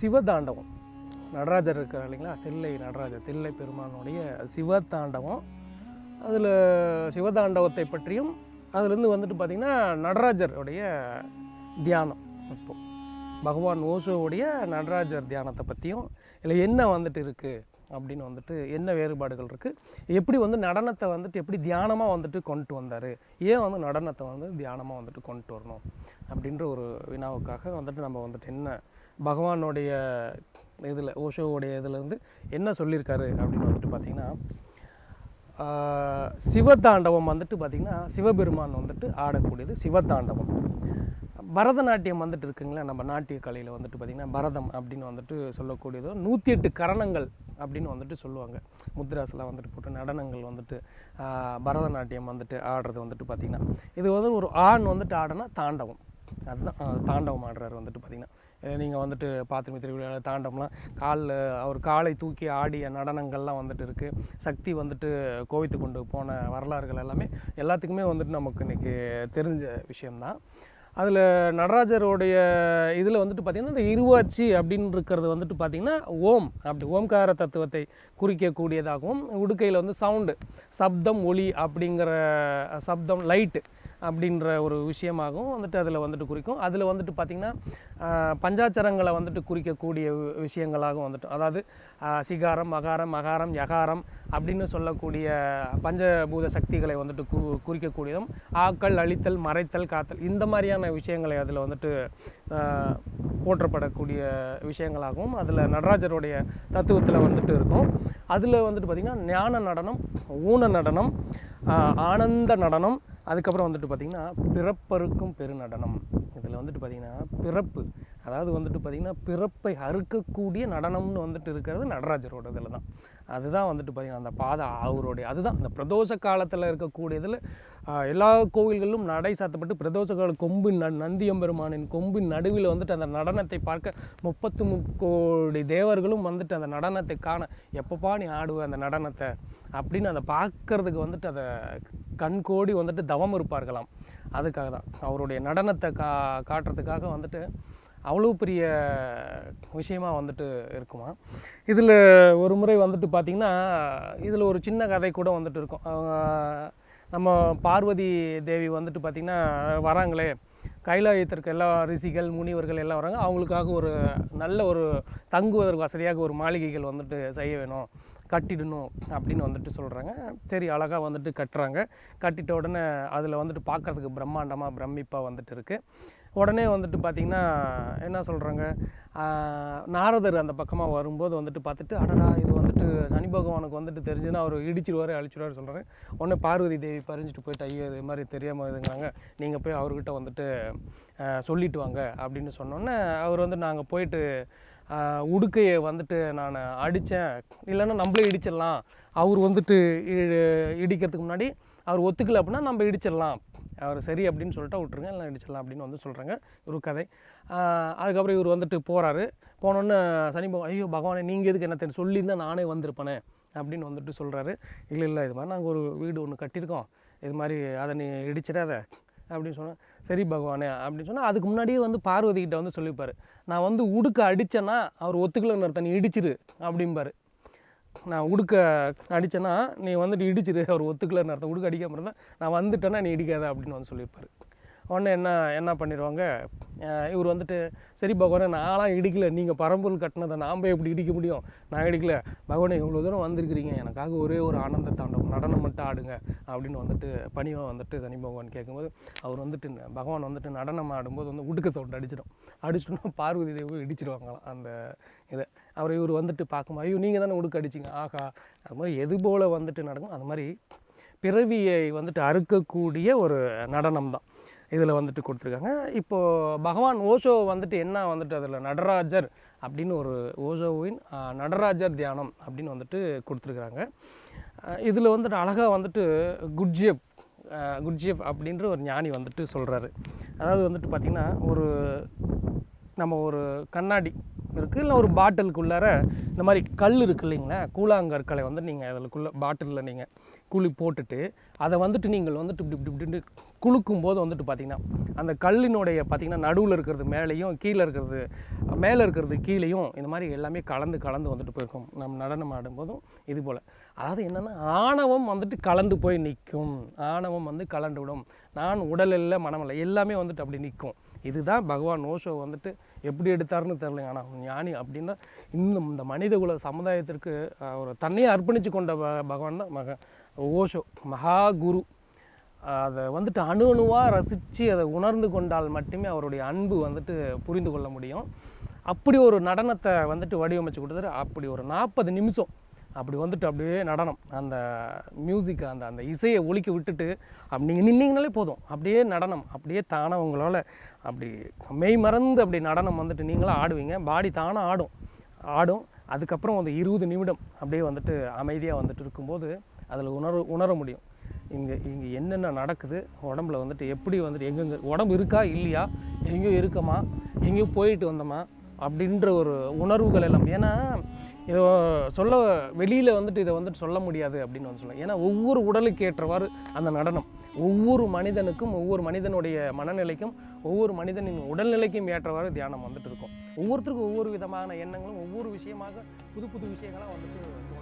சிவதாண்டவம். நடராஜர் இருக்கார் இல்லைங்களா? தில்லை நடராஜர் தில்லை பெருமானுடைய சிவதாண்டவம். அதில் சிவதாண்டவத்தை பற்றியும் அதுலேருந்து வந்துட்டு பார்த்திங்கன்னா நடராஜருடைய தியானம் இப்போது பகவான் ஓஷோவுடைய நடராஜர் தியானத்தை பற்றியும் இல்லை என்ன வந்துட்டு இருக்குது அப்படின்னு வந்துட்டு என்ன வேறுபாடுகள் இருக்குது எப்படி வந்து நடனத்தை வந்துட்டு எப்படி தியானமாக வந்துட்டு கொண்டு வந்தார்? ஏன் வந்து நடனத்தை வந்து தியானமாக வந்துட்டு கொண்டு வரணும்? அப்படின்ற ஒரு வினாவுக்காக வந்துட்டு நம்ம வந்துட்டு என்ன பகவானுடைய இதில் ஓஷோவுடைய இதுலேருந்து என்ன சொல்லியிருக்காரு அப்படின்னு வந்துட்டு பார்த்திங்கன்னா ஆஹ் சிவதாண்டவம் வந்துட்டு பார்த்திங்கன்னா சிவபெருமான் வந்துட்டு ஆடக்கூடியது சிவதாண்டவம். பரதநாட்டியம் வந்துட்டு இருக்குங்களா நம்ம நாட்டிய கலையில் வந்துட்டு பார்த்திங்கன்னா பரதம் அப்படின்னு வந்துட்டு சொல்லக்கூடியதோ நூற்றி எட்டு கரணங்கள் அப்படின்னு வந்துட்டு சொல்லுவாங்க. முத்ராஸ்லாம் வந்துட்டு போட்டு நடனங்கள் வந்துட்டு பரதநாட்டியம் வந்துட்டு ஆடுறது வந்துட்டு பார்த்திங்கன்னா. இது வந்து ஒரு ஆண் வந்துட்டு ஆடனா தாண்டவம். அதுதான் தாண்டவம் ஆடுறாரு வந்துட்டு பார்த்திங்கன்னா. நீங்கள் வந்துட்டு பாத்திரமி திருவிழா தாண்டவம்லாம். காலில் அவர் காலை தூக்கி ஆடிய நடனங்கள்லாம் வந்துட்டு இருக்குது சக்தி வந்துட்டு கோவித்து கொண்டு போன வரலாறுகள் எல்லாமே எல்லாத்துக்குமே வந்துட்டு நமக்கு இன்றைக்கி தெரிஞ்ச விஷயம்தான். அதில் நடராஜருடைய இதில் வந்துட்டு பார்த்திங்கன்னா இந்த இருவாட்சி அப்படின்னு இருக்கிறது வந்துட்டு பார்த்திங்கன்னா ஓம் அப்படி ஓம்கார தத்துவத்தை குறிக்கக்கூடியதாகவும் உடுக்கையில் வந்து சவுண்டு சப்தம் ஒளி அப்படிங்கிற சப்தம் லைட்டு அப்படின்ற ஒரு விஷயமாகவும் வந்துட்டு அதில் வந்துட்டு குறிக்கும். அதில் வந்துட்டு பார்த்திங்கன்னா பஞ்சாச்சரங்களை வந்துட்டு குறிக்கக்கூடிய வி- விஷயங்களாகவும் வந்துட்டு அதாவது சிகாரம் மகாரம் மகாரம் யகாரம் அப்படின்னு சொல்லக்கூடிய பஞ்சபூத சக்திகளை வந்துட்டு கு குறிக்கக்கூடியதும் ஆக்கல் அழித்தல் மறைத்தல் காத்தல் இந்த மாதிரியான விஷயங்களை அதில் வந்துட்டு போற்றப்படக்கூடிய விஷயங்களாகவும் அதில் நடராஜருடைய தத்துவத்தில் வந்துட்டு இருக்கும். அதில் வந்துட்டு பார்த்திங்கன்னா ஞான நடனம் ஊன நடனம் ஆனந்த நடனம் அதுக்கப்புறம் வந்துட்டு பார்த்திங்கன்னா பிறப்பருக்கும் பெருநடனம். இதில் வந்துட்டு பார்த்திங்கன்னா பிறப்பு. அதாவது வந்துட்டு பார்த்திங்கன்னா பிறப்பை அறுக்கக்கூடிய நடனம்னு வந்துட்டு இருக்கிறது நடராஜரோட இதில் தான் அதுதான் வந்துட்டு பார்த்திங்கன்னா அந்த பாதை அவருடைய அதுதான் அந்த பிரதோஷ காலத்தில் இருக்கக்கூடியதில் எல்லா கோவில்களிலும் நடை சாத்தப்பட்டு பிரதோஷ கால கொம்பு ந நந்தியம்பெருமானின் கொம்பின் நடுவில் வந்துட்டு அந்த நடனத்தை பார்க்க முப்பத்து முக்கோடி தேவர்களும் வந்துட்டு அந்த நடனத்தை காண எப்பப்பா நீ ஆடுவ அந்த நடனத்தை? அப்படின்னு அதை பார்க்கறதுக்கு வந்துட்டு அதை கண்கோடி வந்துட்டு தவம் இருப்பார்களாம். அதுக்காக தான் அவருடைய நடனத்தை கா காட்டுறதுக்காக வந்துட்டு அவ்வளோ பெரிய விஷயமா வந்துட்டு இருக்குமா? இதில் ஒரு முறை வந்துட்டு பார்த்திங்கன்னா இதில் ஒரு சின்ன கதை கூட வந்துட்டு இருக்கும். நம்ம பார்வதி தேவி வந்துட்டு பார்த்திங்கன்னா வராங்களே. கைலாயத்திற்கு எல்லா ரிஷிகள் முனிவர்கள் எல்லாம் வராங்க. அவங்களுக்காக ஒரு நல்ல ஒரு தங்குவதற்கு வசதியாக ஒரு மாளிகைகள் வந்துட்டு செய்ய வேணும் கட்டிடணும் அப்படின்னு வந்துட்டு சொல்கிறாங்க சரி அழகாக வந்துட்டு கட்டுறாங்க. கட்டிட்ட உடனே அதில் வந்துட்டு பார்க்கறதுக்கு பிரம்மாண்டமாக பிரமிப்பாக வந்துட்டு இருக்குது உடனே வந்துட்டு பார்த்திங்கன்னா என்ன சொல்கிறாங்க நாரதர் அந்த பக்கமாக வரும்போது வந்துட்டு பார்த்துட்டு அடடா இது வந்துட்டு சனி பகவானுக்கு வந்துட்டு தெரிஞ்சுன்னா அவர் இடிச்சிருவார் அழிச்சிருவார் சொல்கிறாரு உடனே பார்வதி தேவி பறிஞ்சிட்டு போயிட்டு ஐயோ இது மாதிரி தெரியாமல் இதுங்கிறாங்க நீங்கள் போய் அவர்கிட்ட வந்துட்டு சொல்லிட்டு வாங்க அப்படின்னு சொன்னோன்னே அவர் வந்து நாங்கள் போயிட்டு உடுக்கையை வந்துட்டு நான் அடித்தேன் இல்லைன்னா நம்மளே இடிச்சிடலாம். அவர் வந்துட்டு இடிக்கிறதுக்கு முன்னாடி அவர் ஒத்துக்கல அப்படின்னா நம்ம இடிச்சிடலாம். அவர் சரி அப்படின்னு சொல்லிட்டு விட்ருங்க இல்லை இடிச்சிடலாம் அப்படின்னு வந்து சொல்கிறாங்க ஒரு கதை. அதுக்கப்புறம் இவர் வந்துட்டு போகிறாரு போனோன்னு சனி பகவான் ஐயோ பகவானே நீங்கள் எதுக்கு என்ன தெரியும் சொல்லியிருந்தா நானே வந்திருப்பேனே அப்படின்னு வந்துட்டு சொல்கிறாரு இல்லை இல்லை இது மாதிரி நாங்கள் ஒரு வீடு ஒன்று கட்டியிருக்கோம். இது மாதிரி அதை நீ இடிச்சிடாத அப்படின்னு சொன்னால் சரி பகவானே அப்படின்னு சொன்னால் அதுக்கு முன்னாடியே வந்து பார்வதிக்கிட்ட வந்து சொல்லிப்பார். நான் வந்து உடுக்க அடித்தேன்னா அவர் ஒத்துக்கலன்னு அர்த்தம் நீ இடிச்சிரு அப்படிம்பாரு. நான் உடுக்க அடித்தேன்னா நீ வந்துட்டு இடிச்சிரு அவர் ஒத்துக்கலன்னு அர்த்தம். உடுக்க அடிக்காமல் இருந்தால் நான் வந்துட்டேன்னா நீ இடிக்காத அப்படின்னு வந்து சொல்லியிருப்பாரு. உடனே என்ன என்ன பண்ணிடுவாங்க இவர் வந்துட்டு சரி பகவானே நான்லாம் இடிக்கல. நீங்கள் பரம்பொருள் கட்டினதை நாம் எப்படி இடிக்க முடியும்? நான் இடிக்கல. பகவானே இவ்வளோ தூரம் வந்திருக்கிறீங்க. எனக்காக ஒரே ஒரு ஆனந்த தாண்டவம் நடனம் மட்டும் ஆடுங்க. அப்படின்னு வந்துட்டு பணிவாக வந்துட்டு சனி பகவான் கேட்கும்போது அவர் வந்துட்டு பகவான் வந்துட்டு நடனம் ஆடும்போது வந்து உடுக்க சவுண்ட் அடிச்சிடும். அடிச்சிட்டோம்னா பார்வதி தேவி இடிச்சிருவாங்களாம் அந்த இதை. அவர் இவர் வந்துட்டு பார்க்கும்போது ஐயோ நீங்கள் தானே உடுக்க அடிச்சிங்க. ஆகா அது மாதிரி எது போல் வந்துட்டு நடக்கும் அது மாதிரி பிறவியை வந்துட்டு அறுக்கக்கூடிய ஒரு நடனம் தான் இதில் வந்துட்டு கொடுத்துருக்காங்க. இப்போது பகவான் ஓஷோ வந்துட்டு என்ன வந்துட்டு அதில் நடராஜர் அப்படின்னு ஒரு ஓஷோவின் நடராஜர் தியானம் அப்படின்னு வந்துட்டு கொடுத்துருக்குறாங்க. இதில் வந்துட்டு அழகாக வந்துட்டு குட்ஜியப் குட்ஜியப் அப்படின்ற ஒரு ஞானி வந்துட்டு சொல்கிறாரு அதாவது வந்துட்டு பார்த்திங்கன்னா ஒரு நம்ம ஒரு கண்ணாடி இருக்குது இல்லை ஒரு பாட்டிலுக்குள்ளார இந்த மாதிரி கல் இருக்கு இல்லைங்களா? கூழாங்கற்களை வந்து நீங்கள் அதுக்குள்ளே பாட்டிலில் நீங்கள் குழி போட்டுட்டு அதை வந்துட்டு நீங்கள் வந்துட்டு இப்படி இப்படி இப்படி குலுக்கும் போது வந்துட்டு பார்த்தீங்கன்னா அந்த கல்லினுடைய பார்த்தீங்கன்னா நடுவில் இருக்கிறது மேலேயும் கீழே இருக்கிறது மேலே இருக்கிறது கீழேயும் இந்த மாதிரி எல்லாமே கலந்து கலந்து வந்துட்டு போயிருக்கும். நம்ம நடனம் ஆடும்போதும் இது போல். அதாவது என்னென்னா ஆணவம் வந்துட்டு கலண்டு போய் நிற்கும். ஆணவம் வந்து கலண்டு விடும். நான் உடல் இல்லை எல்லாமே வந்துட்டு அப்படி நிற்கும். இதுதான் பகவான் ஓஷோ வந்துட்டு எப்படி எடுத்தாருன்னு தெரிலங்க ஆனால் ஞானி அப்படின்னா இன்னும் இந்த மனிதகுல சமுதாயத்திற்கு ஒரு தன்னையை அர்ப்பணித்து கொண்ட பகவான் தான் மக ஓஷோ மகா குரு அதை வந்துட்டு அணு அணுவாக ரசித்து அதை உணர்ந்து கொண்டால் மட்டுமே அவருடைய அன்பு வந்துட்டு புரிந்து கொள்ள முடியும். அப்படி ஒரு நடனத்தை வந்துட்டு வடிவமைச்சு கொடுத்தாரு. அப்படி ஒரு நாற்பது நிமிஷம் அப்படி வந்துட்டு அப்படியே நடனம். அந்த மியூசிக் அந்த அந்த இசையை ஒழிக்க விட்டுட்டு அப்படி நீங்கள் நின்னீங்கனாலே போதும். அப்படியே நடனம். அப்படியே தானாக உங்களால் அப்படி மெய் மறந்து அப்படி நடனம் வந்துட்டு நீங்களாக ஆடுவீங்க. பாடி தானாக ஆடும். ஆடும். அதுக்கப்புறம் அந்த இருபது நிமிடம் அப்படியே வந்துட்டு அமைதியாக வந்துட்டு இருக்கும்போது அதில் உணர உணர முடியும். இங்கே இங்கே என்னென்ன நடக்குது உடம்புல வந்துட்டு எப்படி வந்துட்டு எங்கெங்க உடம்பு இருக்கா இல்லையா எங்கேயோ இருக்கமா எங்கேயோ போயிட்டு வந்தோமா அப்படின்ற ஒரு உணர்வுகள் எல்லாம். ஏன்னா இதை சொல்ல வெளியில் வந்துட்டு இதை வந்துட்டு சொல்ல முடியாது அப்படின்னு வந்து சொல்லலாம் ஏன்னா ஒவ்வொரு உடலுக்கு ஏற்றவாறு அந்த நடனம். ஒவ்வொரு மனிதனுக்கும் ஒவ்வொரு மனிதனுடைய மனநிலைக்கும் ஒவ்வொரு மனிதனின் உடல்நிலைக்கும் ஏற்றவாறு தியானம் வந்துட்டு இருக்கும். ஒவ்வொருத்தருக்கும் ஒவ்வொரு விதமான எண்ணங்களும் ஒவ்வொரு விஷயமாக புது புது விஷயங்களாக வந்துட்டு